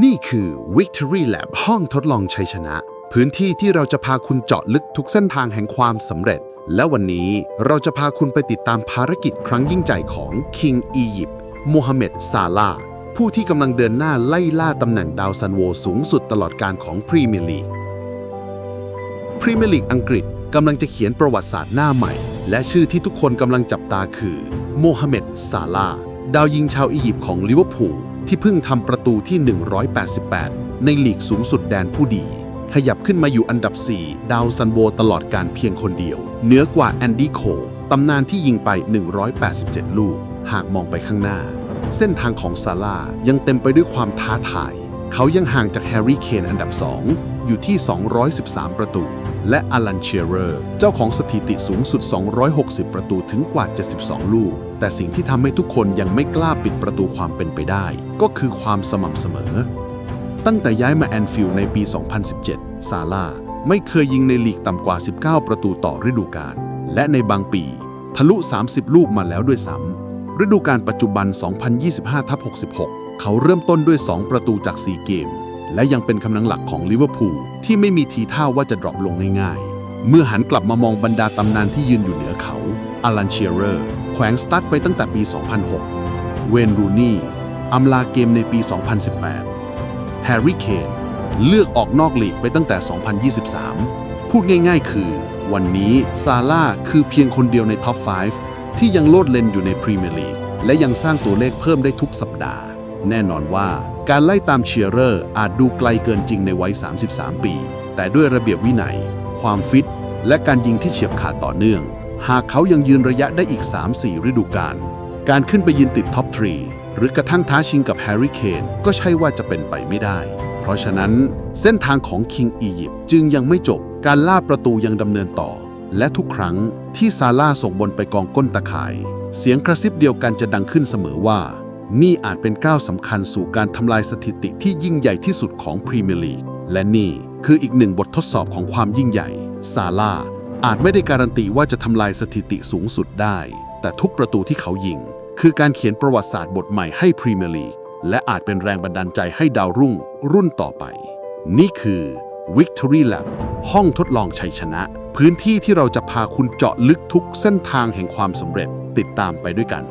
นี่คือ Victory Lab ห้องทดลองชัยชนะ พื้นที่ที่เราจะพาคุณเจาะลึกทุกเส้นทางแห่งความสำเร็จ และวันนี้เราจะพาคุณไปติดตามภารกิจครั้งยิ่งใหญ่ของ King อียิปต์โมฮัมเหม็ดซาลาผู้ที่กำลังเดินหน้าไล่ล่าตำแหน่งดาวซันโวสูงสุดตลอดการของพรีเมียร์ลีกพรีเมียร์ลีกอังกฤษกำลังจะเขียนประวัติศาสตร์หน้าใหม่ และชื่อที่ทุกคนกำลังจับตาคือโมฮัมเหม็ดซาลาดาวยิงชาวอียิปต์ของลิเวอร์พูล ที่เพิ่งทำประตูที่ 188 ในหลีกสูงสุดแดนผู้ดี ขยับขึ้นมาอยู่อันดับ 4 ดาวซันโวตลอดการเพียงคนเดียว เหนือกว่าแอนดี้โคลตำนานที่ยิงไป 187 ลูก หากมองไปข้างหน้า เส้นทางของซาลายังเต็มไปด้วยความท้าทาย ยังห่างจากแฮร์รี่เคนอันดับ 2 อยู่ที่ 213 ประตู และอลันเชียเรอร์ เจ้าของสถิติสูงสุด 260 ประตูถึงกว่า 72 ลูก แต่สิ่งที่ทำให้ทุกคนยังไม่กล้าปิดประตูความเป็นไปได้ ก็คือความสม่ำเสมอ ตั้งแต่ย้ายมาแอนฟิลด์ในปี 2017 ซาลาไม่เคยยิงในลีกต่ำกว่า 19 ประตูต่อฤดูกาล และในบางปี ทะลุ 30 ลูกมาแล้วด้วยซ้ำฤดูกาลปัจจุบัน 2025-66 เขาเริ่มต้นด้วย 2 ประตูจาก 4 เกม และยังเป็นกำลังหลักของลิเวอร์พูลที่ไม่มีทีท่าว่าจะดรอปลงง่ายๆ เมื่อหันกลับมามองบรรดาตำนานที่ยืนอยู่เหนือเขาอลันเชียเรอร์แขวงสตัดไปตั้งแต่ปี 2006 เวนรูนี่อำลาเกมในปี 2018 แฮร์รี่เคนเลือกออกนอกลีกไปตั้งแต่ 2023 พูดง่ายๆ คือ วันนี้ซาร่าคือเพียงคนเดียวในท็อป 5 ที่ยังโลดเลนอยู่ในพรีเมียร์ลีกและยังสร้างตัวเลขเพิ่มได้ทุกสัปดาห์ แน่นอนว่าการไล่ตามเชียร์เรอร์อาจดูไกลเกินจริงในวัย 33 ปี แต่ด้วยระเบียบวินัย ความฟิต และการยิงที่เฉียบขาดต่อเนื่อง หากเขายังยืนระยะได้อีก 3-4 ฤดูกาลการขึ้นไปยืนติดท็อป3หรือกระทั่งท้าชิงกับแฮร์รี่เคนก็ใช่ว่าจะเป็นไปไม่ได้ เพราะฉะนั้นเส้นทางของคิงอียิปต์จึงยังไม่จบการล่าประตูยังดำเนินต่อ และทุกครั้งที่ซาร่าส่งบอลไปกองก้นตะข่าย เสียงกระซิบเดียวกันจะดังขึ้นเสมอว่า นี่อาจเป็นก้าวสำคัญสู่การทำลายสถิติที่ยิ่งใหญ่ที่สุดของพรีเมียร์ลีก และนี่คืออีกหนึ่งบททดสอบของความยิ่งใหญ่ ซาร่าอาจไม่ได้การันตีว่าจะทำลายสถิติสูงสุดได้ แต่ทุกประตูที่เขายิง คือการเขียนประวัติศาสตร์บทใหม่ให้พรีเมียร์ลีก และอาจเป็นแรงบันดาลใจให้ดาวรุ่งรุ่นต่อไป นี่คือ Victory Lab ห้องทดลองชัยชนะ พื้นที่ที่เราจะพาคุณเจาะลึกทุกเส้นทางแห่งความสำเร็จติดตามไปด้วยกัน